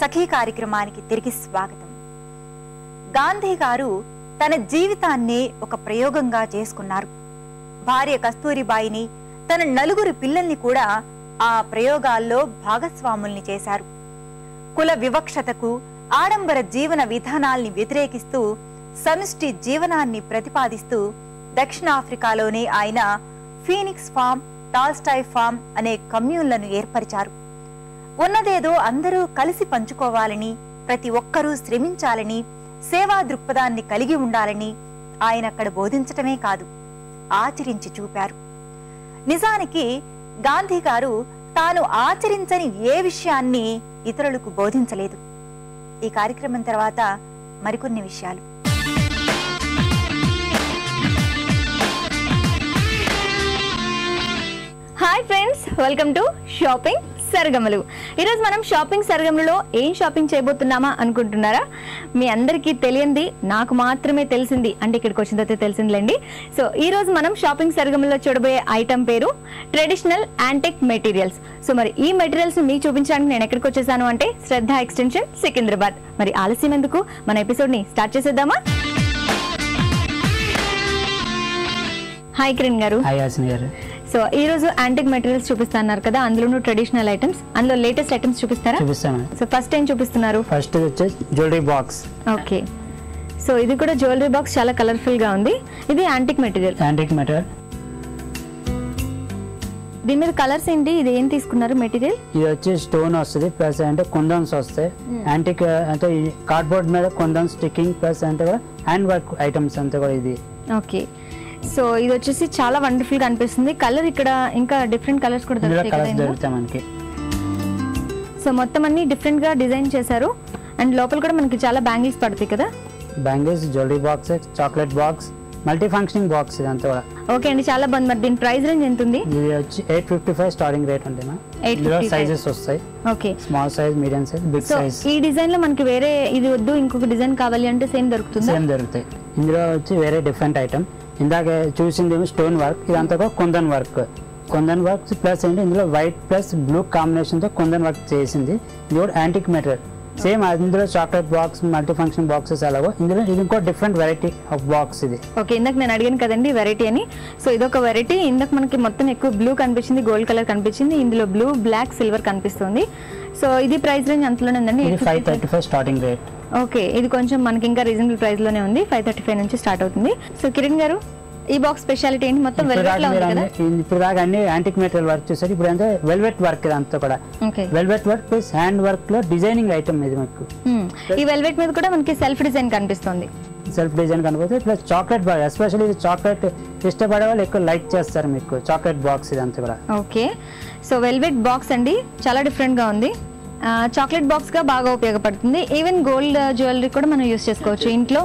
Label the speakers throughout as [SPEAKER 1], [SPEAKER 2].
[SPEAKER 1] సఖీ కార్యక్రమానికి తిరిగి స్వాగతం. గాంధీ గారు తన జీవితాన్నే ఒక ప్రయోగంగా చేసుకున్నారు. భార్య కస్తూరిబాయిని తన నలుగురు పిల్లల్ని కూడా ఆ ప్రయోగాల్లో భాగస్వాముల్ని చేశారు. కుల వివక్షతకు ఆడంబర జీవన విధానాల్ని వ్యతిరేకిస్తూ సమిష్టి జీవనాన్ని ప్రతిపాదిస్తూ దక్షిణాఫ్రికాలోనే ఆయన ఫీనిక్స్ ఫామ్ టాల్స్టాయ్ ఫామ్ అనే కమ్యూన్లను ఏర్పరిచారు. ఉన్నదేదో అందరూ కలిసి పంచుకోవాలని ప్రతి ఒక్కరూ శ్రమించాలని సేవా దృక్పథాన్ని కలిగి ఉండాలని ఆయన అక్కడ బోధించటమే కాదు ఆచరించి చూపారు. నిజానికి గాంధీ గారు తాను ఆచరించని ఏ విషయాన్ని ఇతరులకు బోధించలేదు. ఈ కార్యక్రమం తర్వాత మరికొన్ని విషయాలు.
[SPEAKER 2] Hi friends welcome to shopping సరగమలు. ఈరోజు మనం షాపింగ్ సరగములలో ఏం షాపింగ్ చేయబోతున్నామా అనుకుంటున్నారా? మీ అందరికీ తెలియంది నాకు మాత్రమే తెలిసింది అంటే ఇక్కడికి వచ్చిన తర్వాత తెలిసిందిలేండి. సో ఈ రోజు మనం షాపింగ్ సరగములలో చూడబోయే ఐటమ్ పేరు ట్రెడిషనల్ యాంటెక్ మెటీరియల్స్. సో మరి ఈ మెటీరియల్స్ మీకు చూపించడానికి నేను ఎక్కడికి వచ్చేసాను అంటే శ్రద్ధ ఎక్స్టెన్షన్ సికింద్రాబాద్. మరి ఆలస్యం ఎందుకు? మన ఎపిసోడ్ని స్టార్ట్ చేసేద్దామా? హాయ్ కిరణ్ గారు.
[SPEAKER 3] హాయ్ హాసిని గారు.
[SPEAKER 2] సో ఈ రోజు యాంటిక్ మెటీరియల్స్ చూపిస్తున్నారు కదా అందులోనూ ట్రెడిషనల్ ఐటమ్స్ అందులో లేటెస్ట్ ఐటమ్స్ చూపిస్తారా?
[SPEAKER 3] చూపిస్తాను.
[SPEAKER 2] సో ఫస్ట్ ఏం చూపిస్తున్నారు?
[SPEAKER 3] ఫస్ట్ వచ్చేసి జ్యువెలరీ బాక్స్
[SPEAKER 2] ఓకే. సో ఇది కూడా జ్యువెలరీ బాక్స్ చాలా కలర్ఫుల్గా ఉంది. ఇది యాంటిక్ మెటీరియల్
[SPEAKER 3] యాంటిక్ మెటీరియల్
[SPEAKER 2] దీని మీద కలర్స్ ఏంటి? ఇది ఏం తీసుకున్నారు మెటీరియల్
[SPEAKER 3] ఇది వచ్చి స్టోన్ వస్తుంది ప్లస్ అంటే కుందన్స్ వస్తాయి. యాంటిక్ అంటే కార్డ్బోర్డ్ మీద కుందన్ స్టిక్కింగ్ ప్లస్ అంటే కూడా హ్యాండ్ వర్క్ ఐటమ్స్ అంతా కూడా ఇది.
[SPEAKER 2] ఓకే. సో ఇది వచ్చేసి చాలా వండర్ఫుల్గా అనిపిస్తుంది. కలర్ ఇక్కడ ఇంకా డిఫరెంట్ కలర్స్ కూడా దొరుకుతాయి
[SPEAKER 3] మనకి.
[SPEAKER 2] సో మొత్తం అన్ని డిఫరెంట్గా డిజైన్ చేశారు. అండ్ లోపల కూడా మనకి చాలా బ్యాంగిల్స్ పడతాయి కదా?
[SPEAKER 3] Bangles jewellery box chocolate box multi functioning box ఇదంతా కూడా.
[SPEAKER 2] ఓకే అండి చాలా బాగుంది. మరి దీని ప్రైస్ రేంజ్ ఎంత ఉంది
[SPEAKER 3] ఇది వచ్చి eight fifty five starting rate ఉంటుంది మ్యామ్
[SPEAKER 2] 855.
[SPEAKER 3] ఇందులో సైజెస్ వస్తాయి.
[SPEAKER 2] Okay
[SPEAKER 3] small size medium size big
[SPEAKER 2] so
[SPEAKER 3] size
[SPEAKER 2] ఈ డిజైన్లో మనకి వేరే ఇది వద్దు ఇంకొక డిజైన్ కావాలి అంటే సేమ్ దొరుకుతుందా?
[SPEAKER 3] సేమ్ దొరుకుతాయి. ఇందులో వచ్చి వేరే డిఫరెంట్ ఐటమ్ ఇందాక చూసిందేమో స్టోన్ వర్క్ ఇదంతా కూడా kundan work kundan work plus ఏంటి? ఇందులో వైట్ ప్లస్ బ్లూ కాంబినేషన్తో కుందన్ వర్క్ చేసింది. ఇది కూడా యాంటిక్ మెటీరియల్ సేమ్ ఇందులో chocolate box multi function boxes అలాగో. ఇందులో ఇది ఇంకో డిఫరెంట్ వెరైటీ ఆఫ్ బాక్స్ ఇది.
[SPEAKER 2] ఓకే ఇందాక నేను అడిగాను కదండి వెరైటీ అని. సో ఇదొక వెరైటీ ఇందాక మనకి మొత్తం ఎక్కువ బ్లూ కనిపించింది గోల్డ్ కలర్ కనిపించింది. ఇందులో బ్లూ బ్లాక్ సిల్వర్ కనిపిస్తుంది. సో ఇది ప్రైస్ రేంజ్ అంతలోనే ఉందండి?
[SPEAKER 3] ఇది five thirty five starting rate
[SPEAKER 2] okay ఇది కొంచెం మనకి ఇంకా రీజనబుల్ ప్రైస్లోనే ఉంది. ఫైవ్ థర్టీ ఫైవ్ నుంచి స్టార్ట్ అవుతుంది. సో కిరణ్ గారు ఈ బాక్స్ స్పెషాలిటీ ఏంటి? మొత్తం
[SPEAKER 3] వెల్వెట్లో
[SPEAKER 2] ఉంది కదా?
[SPEAKER 3] ఇప్పుడు దాకా అన్ని యాంటిక్ మెటీరియల్ వర్క్ చూసారు. ఇప్పుడు అంటే వెల్వెట్ వర్క్ ఇదంతా కూడా. వెల్వెట్ వర్క్ ప్లస్ హ్యాండ్ వర్క్లో డిజైనింగ్ ఐటమ్ ఇది మీకు.
[SPEAKER 2] ఈ వెల్వెట్ మీద కూడా మనకి సెల్ఫ్ డిజైన్ కనిపిస్తుంది.
[SPEAKER 3] సెల్ఫ్ డిజైన్ కనబడుతుంది ప్లస్ చాక్లెట్ బాక్స్ ఎస్పెషల్లీ ఇది చాక్లెట్ ఇష్టపడే వాళ్ళు ఎక్కువ లైక్ చేస్తారు మీకు. చాక్లెట్ బాక్స్ ఇదంతా కూడా.
[SPEAKER 2] ఓకే సో వెల్వెట్ బాక్స్ అండి చాలా డిఫరెంట్గా ఉంది. చాక్లెట్ బాక్స్గా బాగా ఉపయోగపడుతుంది. ఈవెన్ గోల్డ్ జ్యువెలరీ కూడా మనం యూస్ చేసుకోవచ్చు ఇంట్లో.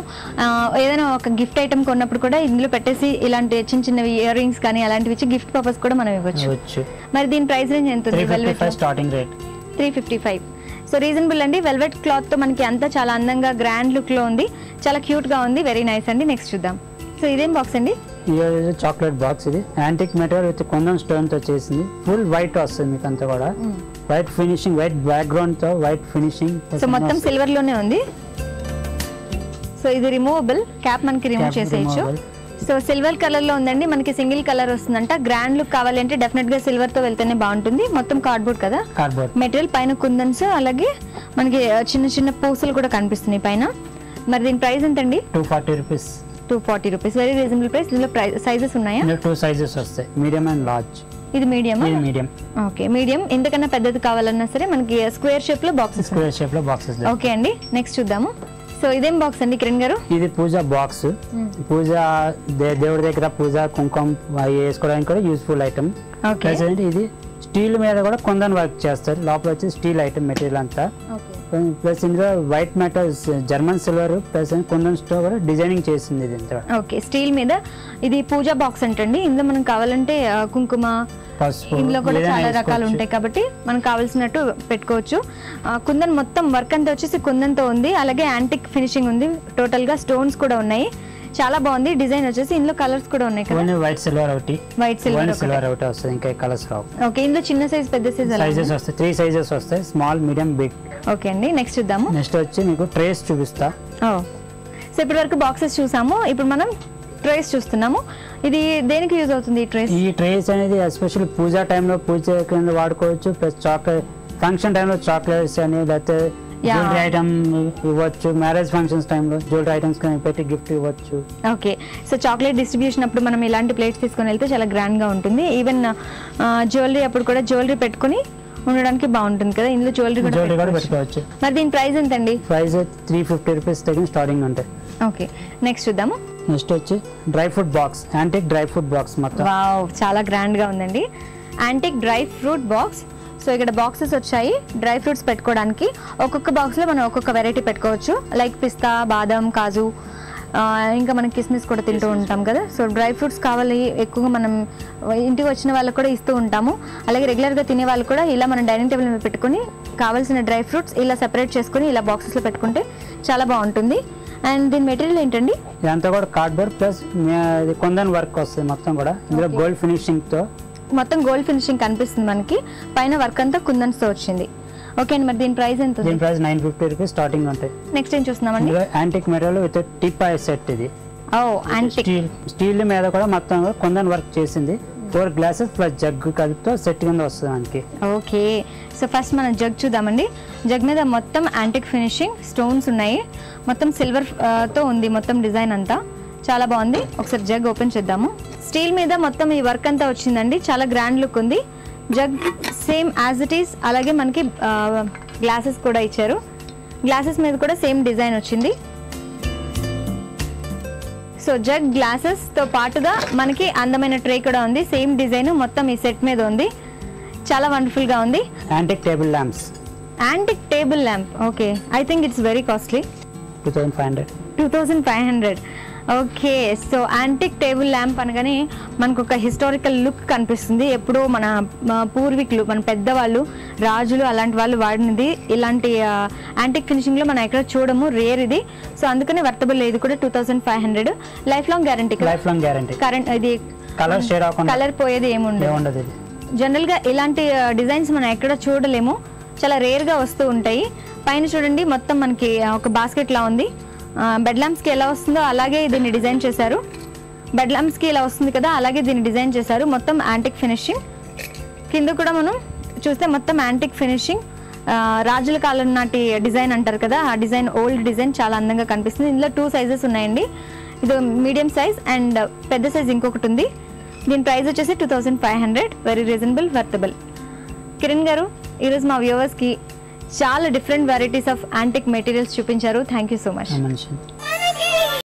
[SPEAKER 2] ఏదైనా ఒక గిఫ్ట్ ఐటమ్ కొన్నప్పుడు కూడా ఇందులో పెట్టేసి ఇలాంటి చిన్న చిన్నవి ఇయర్ రింగ్స్ కానీ అలాంటివి ఇచ్చి గిఫ్ట్ పర్పస్ కూడా మనం ఇవ్వచ్చు.
[SPEAKER 3] వచ్చు
[SPEAKER 2] మరి దీని ప్రైస్ రేంజ్ ఎంత
[SPEAKER 3] starting rate
[SPEAKER 2] three fifty five so reasonable అండి. వెల్వెట్ క్లాత్తో మనకి అంతా చాలా అందంగా గ్రాండ్ లుక్లో ఉంది. చాలా క్యూట్గా ఉంది. వెరీ నైస్ అండి. నెక్స్ట్ చూద్దాం. సో ఇదేం బాక్స్ అండి?
[SPEAKER 3] ఇది చాక్లెట్ బాక్స్ ఇది. యాంటిక్ మెటీరియల్ విత్ కొందన్ స్టోన్తో చేసింది. ఫుల్ వైట్ వస్తుంది మీకు అంతా కూడా. వైట్ ఫినిషింగ్ వైట్ బ్యాక్గ్రౌండ్తో వైట్ ఫినిషింగ్
[SPEAKER 2] సో మొత్తం సిల్వర్లోనే ఉంది. సో ఇది రిమూవబుల్ క్యాప్ మనకి రిమూవ్ చేసేయచ్చు. సో సిల్వర్ కలర్లో ఉందండి. మనకి సింగిల్ కలర్ వస్తుందంట. గ్రాండ్ లుక్ కావాలి అంటే డెఫినెట్గా సిల్వర్తో వెళ్తేనే బాగుంటుంది. మొత్తం కార్డ్బోర్డ్ కదా.
[SPEAKER 3] కార్డ్బోర్డ్
[SPEAKER 2] మెటీరియల్ పైన కుందన్స్ అలాగే మనకి చిన్న చిన్న పూసలు కూడా కనిపిస్తున్నాయి పైన. మరి దీని ప్రైస్ ఎంతండి?
[SPEAKER 3] Two forty rupees
[SPEAKER 2] two forty rupees very reasonable price ఇందులో సైజెస్ ఉన్నాయా?
[SPEAKER 3] టూ సైజెస్ వస్తాయి. మీడియం అండ్ లార్జ్
[SPEAKER 2] ఇది మీడియం
[SPEAKER 3] మీడియం
[SPEAKER 2] ఓకే మీడియం ఎంతకన్నా పెద్దది కావాలన్నా సరే మనకి స్క్వేర్ షేప్లో బాక్సెస్
[SPEAKER 3] స్క్వేర్ షేప్లో బాక్సెస్
[SPEAKER 2] ఓకే అండి. నెక్స్ట్ చూద్దాము. సో ఇదేం బాక్స్ అండి కిరణ్ గారు?
[SPEAKER 3] ఇది పూజ బాక్స్ పూజ దే- దేవుడి దగ్గర పూజ కుంకుమ వేసుకోవడానికి కూడా యూస్ఫుల్ ఐటమ్ ఇది స్టీల్ మీద కూడా కొందన్ వర్క్ చేస్తారు. లోపల వచ్చి స్టీల్ ఐటమ్ మెటీరియల్ అంతా.
[SPEAKER 2] ఓకే
[SPEAKER 3] ప్లస్ ఇందులో white metal German silver plus kundan stone కూడా డిజైనింగ్ చేసింది ఇది
[SPEAKER 2] ఓకే స్టీల్ మీద ఇది పూజా బాక్స్ అంటండి. ఇందులో మనం కావాలంటే కుంకుమ ఇందులో కూడా చాలా రకాలు. ఉంటాయి కాబట్టి మనకు కావాల్సినట్టు పెట్టుకోవచ్చు. కుందన్ మొత్తం వర్క్ అంతా వచ్చేసి కుందన్తో ఉంది. అలాగే యాంటిక్ ఫినిషింగ్ ఉంది. టోటల్గా స్టోన్స్ కూడా ఉన్నాయి. చాలా బాగుంది. డిజైన్ వచ్చేసి ఇందులో కలర్స్ కూడా ఉన్నాయి కదా.
[SPEAKER 3] వైట్ సిల్వర్ ఒకటి.
[SPEAKER 2] వైట్ సిల్వర్
[SPEAKER 3] సిల్వర్ ఒకటి. వస్తుంది. ఇంకా కలర్స్ రావు.
[SPEAKER 2] ఓకే ఇందులో చిన్న సైజ్ పెద్ద సైజ్
[SPEAKER 3] సైజెస్ వస్తాయి. త్రీ సైజెస్ వస్తాయి. స్మాల్ మీడియం బిగ్
[SPEAKER 2] ఓకే అండి నెక్స్ట్ చూద్దాము.
[SPEAKER 3] నెక్స్ట్ వచ్చి మీకు ట్రేస్ చూపిస్తా.
[SPEAKER 2] ఓ. సో ఇప్పటి వరకు బాక్సెస్ చూసాము. ఇప్పుడు మనం ట్రేస్ చూస్తున్నాము. ఇది దేనికి యూజ్ అవుతుంది ఈ ట్రేస్
[SPEAKER 3] ఈ ట్రేస్ అనేది ఎస్పెషల్లీ పూజా టైంలో పూజ కింద వాడుకోవచ్చు. ప్లస్ చాక్లెట్ ఫంక్షన్ టైంలో చాక్లెట్స్ అని లేకపోతే. జ్యువెలరీ ఐటమ్ ఇవ్వచ్చు. మ్యారేజ్ ఫంక్షన్స్ టైంలో జ్యువెలరీ ఐటమ్స్ కానీ పెట్టి గిఫ్ట్ ఇవ్వచ్చు.
[SPEAKER 2] ఓకే. సో చాక్లెట్ డిస్ట్రిబ్యూషన్ అప్పుడు మనం ఇలాంటి ప్లేట్స్ తీసుకొని వెళ్తే చాలా గ్రాండ్గా ఉంటుంది. ఈవెన్ జ్యువెలరీ అప్పుడు కూడా జ్యువెలరీ పెట్టుకొని ఉండడానికి బాగుంటుంది కదా. ఇందులో జ్యువెలరీ కూడా
[SPEAKER 3] జ్యువెలరీ కూడా
[SPEAKER 2] పెట్టుకోవచ్చు. మరి దీని ప్రైస్ ఎంతండి?
[SPEAKER 3] ప్రైస్ త్రీ ఫిఫ్టీ రూపీస్ దగ్గర స్టార్టింగ్ ఉంటాయి
[SPEAKER 2] ఓకే నెక్స్ట్ చూద్దాము.
[SPEAKER 3] నెక్స్ట్ వచ్చి dry fruit box antique dry fruit box మొత్తం.
[SPEAKER 2] వావ్ చాలా గ్రాండ్గా ఉందండి. Antique dry fruit box so ఇక్కడ బాక్సెస్ వచ్చాయి. డ్రై ఫ్రూట్స్ పెట్టుకోవడానికి ఒక్కొక్క బాక్స్లో మనం ఒక్కొక్క వెరైటీ పెట్టుకోవచ్చు. లైక్ పిస్తా బాదం కాజు ఇంకా మనం కిస్మిస్ కూడా తింటూ ఉంటాం కదా. సో డ్రై ఫ్రూట్స్ కావాలి ఎక్కువగా మనం ఇంటికి వచ్చిన వాళ్ళకి కూడా ఇస్తూ ఉంటాము. అలాగే రెగ్యులర్గా తినే వాళ్ళు కూడా ఇలా మనం డైనింగ్ టేబుల్ మీద పెట్టుకొని కావాల్సిన డ్రై ఫ్రూట్స్ ఇలా సెపరేట్ చేసుకొని ఇలా బాక్సెస్లో పెట్టుకుంటే చాలా బాగుంటుంది. అండ్ దీని మెటీరియల్ ఏంటండి?
[SPEAKER 3] ఇదంతా కూడా కార్డ్బోర్డ్ ప్లస్ కొందన్ వర్క్ వస్తుంది మొత్తం కూడా. ఇందులో. గోల్డ్ ఫినిషింగ్తో.
[SPEAKER 2] మొత్తం గోల్డ్ ఫినిషింగ్ కనిపిస్తుంది మనకి. పైన వర్క్ అంతా కుందన్స్తో వచ్చింది. ఓకే అండి మరి దీని ప్రైస్ ఎంత
[SPEAKER 3] దీని price nine fifty rupees starting ఉంటాయి
[SPEAKER 2] నెక్స్ట్ ఏం చూస్తున్నామండి?
[SPEAKER 3] Antique material with teapoy set ఇది.
[SPEAKER 2] ఓ యాంటిక్.
[SPEAKER 3] స్టీల్ మీద కూడా మొత్తం కొందన్ వర్క్ చేసింది. ఫోర్ గ్లాసెస్ ప్లస్ జగ్ కలిపితో సెట్ కింద వస్తుంది మనకి
[SPEAKER 2] ఓకే. సో ఫస్ట్ మనం జగ్ చూద్దామండి. జగ్ మీద మొత్తం యాంటిక్ ఫినిషింగ్ స్టోన్స్ ఉన్నాయి. మొత్తం సిల్వర్తో ఉంది మొత్తం డిజైన్ అంతా. చాలా బాగుంది. ఒకసారి జగ్ ఓపెన్ చేద్దాము. స్టీల్ మీద మొత్తం ఈ వర్క్ అంతా వచ్చిందండి. చాలా గ్రాండ్ లుక్ ఉంది. Jug same as it is అలాగే మనకి గ్లాసెస్ కూడా ఇచ్చారు. గ్లాసెస్ మీద కూడా సేమ్ డిజైన్ వచ్చింది. సో జగ్ గ్లాసెస్తో పాటుగా మనకి అందమైన ట్రే కూడా ఉంది. సేమ్ డిజైన్ మొత్తం ఈ సెట్ మీద ఉంది. చాలా వండర్ఫుల్గా ఉంది.
[SPEAKER 3] Antique table lamps
[SPEAKER 2] antique table lamp okay I think it's very costly
[SPEAKER 3] two thousand five hundred
[SPEAKER 2] two thousand five hundred okay so antique table lamp అనగానే మనకు ఒక హిస్టారికల్ లుక్ కనిపిస్తుంది. ఎప్పుడో మన పూర్వీకులు మన పెద్దవాళ్ళు రాజులు అలాంటి వాళ్ళు వాడినది. ఇలాంటి యాంటిక్ ఫినిషింగ్లో మనం ఎక్కడ చూడము రేర్ ఇది. సో అందుకనే వర్తబుల్ ఇది కూడా two thousand five hundred life long guarantee
[SPEAKER 3] life long guarantee
[SPEAKER 2] current ఇది
[SPEAKER 3] కలర్ షేడ్
[SPEAKER 2] కలర్ పోయేది ఏముండదు. జనరల్గా ఇలాంటి డిజైన్స్ మనం ఎక్కడ చూడలేము. చాలా రేర్గా వస్తూ ఉంటాయి. పైన చూడండి మొత్తం మనకి ఒక బాస్కెట్ లా ఉంది. బెడ్ ల్యాంప్స్కి ఎలా వస్తుందో అలాగే దీన్ని డిజైన్ చేశారు. బెడ్ ల్యాంప్స్కి ఇలా వస్తుంది కదా అలాగే దీన్ని డిజైన్ చేశారు. మొత్తం యాంటిక్ ఫినిషింగ్ కింద కూడా మనం చూస్తే మొత్తం యాంటిక్ ఫినిషింగ్ రాజుల కాలం నాటి డిజైన్ అంటారు కదా ఆ డిజైన్ ఓల్డ్ డిజైన్ చాలా అందంగా కనిపిస్తుంది. ఇందులో టూ సైజెస్ ఉన్నాయండి. ఇది మీడియం సైజ్ అండ్ పెద్ద సైజ్ ఇంకొకటి ఉంది. దీని ప్రైస్ వచ్చేసి two thousand five hundred very reasonable worthable Kiran garu ఈరోజు మా వ్యూవర్స్కి చాలా different varieties of antique materials చూపించారు. Thank you so much